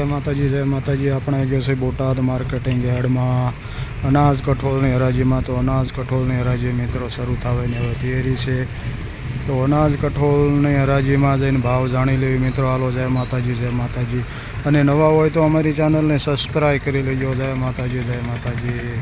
જય માતાજી જય માતાજી. આપણે જે છે બોટાદ માર્કેટિંગ યાર્ડમાં અનાજ કઠોળની હરાજીમાં તો અનાજ કઠોળની હરાજી મિત્રો શરૂ થવાની હવે તૈયારી છે. તો અનાજ કઠોળની હરાજીમાં જઈને ભાવ જાણી લેવી મિત્રો. હાલો, જય માતાજી જય માતાજી. અને નવા હોય તો અમારી ચેનલને સબસ્ક્રાઈબ કરી લેજો. જય માતાજી જય માતાજી.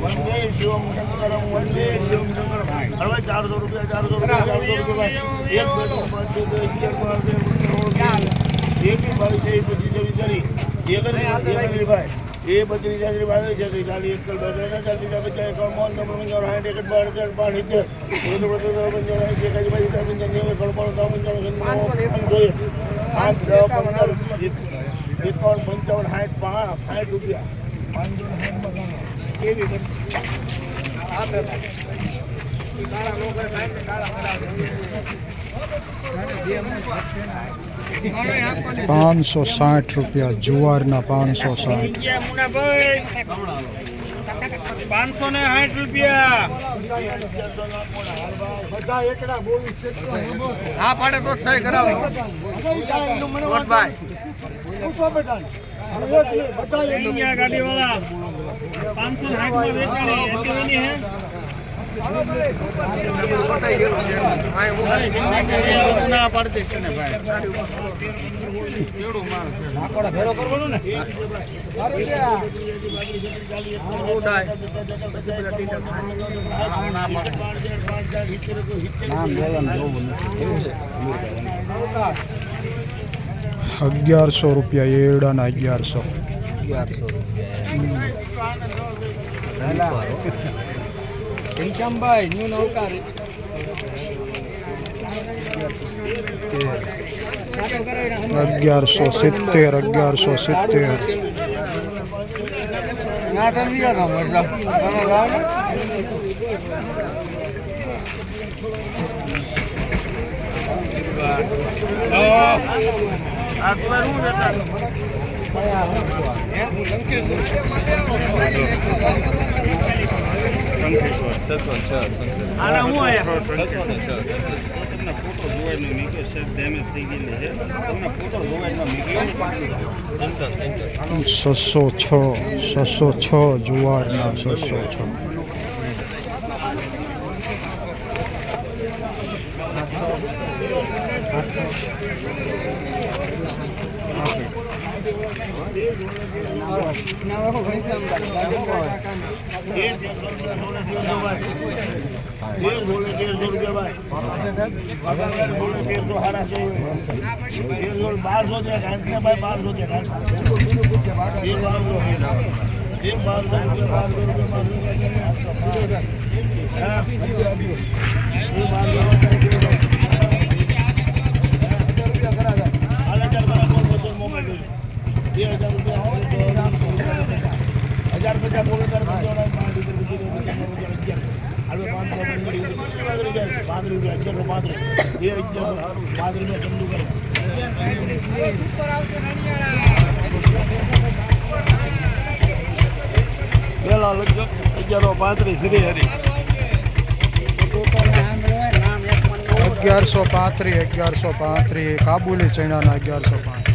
વંદે શિવમ શંકરમ વંદે શિવમ શંકરમ હવે ચારસો રૂપિયા. ચારસો રૂપિયા ચારસો રૂપિયા, એક બેઠો પાંચસો બે એક ભાઈ છે, એ તારીખ એક જ ભાઈ એ બધી ચાત્રીસ પાંત્રીસ છે. ચાલીસ એકલ બેત્રીસ ચાલીસ પચાસ બાવન ત્રણ પંચાવન સાઠ એકસઠ બાર તેર બાર સિત્તેર. એકાવન. પંચાવન સાઠ પાંચ સાઠ રૂપિયા. પાંચસો સાઠ પાંચસો સાઠ રૂપિયા જુવારના પાંચસો સાઠ. પાંચસો ને સાઠ રૂપિયા. હા પાડે તો સહી કરાવો. પાંચસો સાઠમાં વેચાણી એટલી રૂપિયા હે ના પાડતી છે ને ભાઈ અગિયારસો રૂપિયા. એરડાના અગિયારસો ઘનશ્યામભાઈ ન્યુ નવકાર અગિયારસો સિત્તેર અગિયારસો સિત્તેર ના તમે બીજા મતલબ તમે ગાવ ને આયા તમને ફોટો જોવાનો છે ડેમેજ થઈ ગયેલી છે તમને ફોટો જોવાનો મીકે છસો છ છસો છ જુવારના છસો છ. બારસો બારસો રૂપિયા બારસો રૂપિયા હા એ બારસો હાલ હજાર બરાબર બસો મોકલી બે હજાર રૂપિયા હજાર પચાસ બોલો હજાર પંચાવન પાંચ રૂપિયા અગિયાર હાલો પાંચસો પંદર પાંચ રૂપિયા અગિયારસો પાંત્રીસ બે અગિયાર પાંચ રૂપિયા ચંદુ કરે પેલા લગભગ અગિયારો પાંત્રીસ શ્રી હરી અગિયારસો પાંત્રીસ અગિયારસો પાંત્રીસ કાબુલી ચણાના અગિયારસો પાંત્રીસ.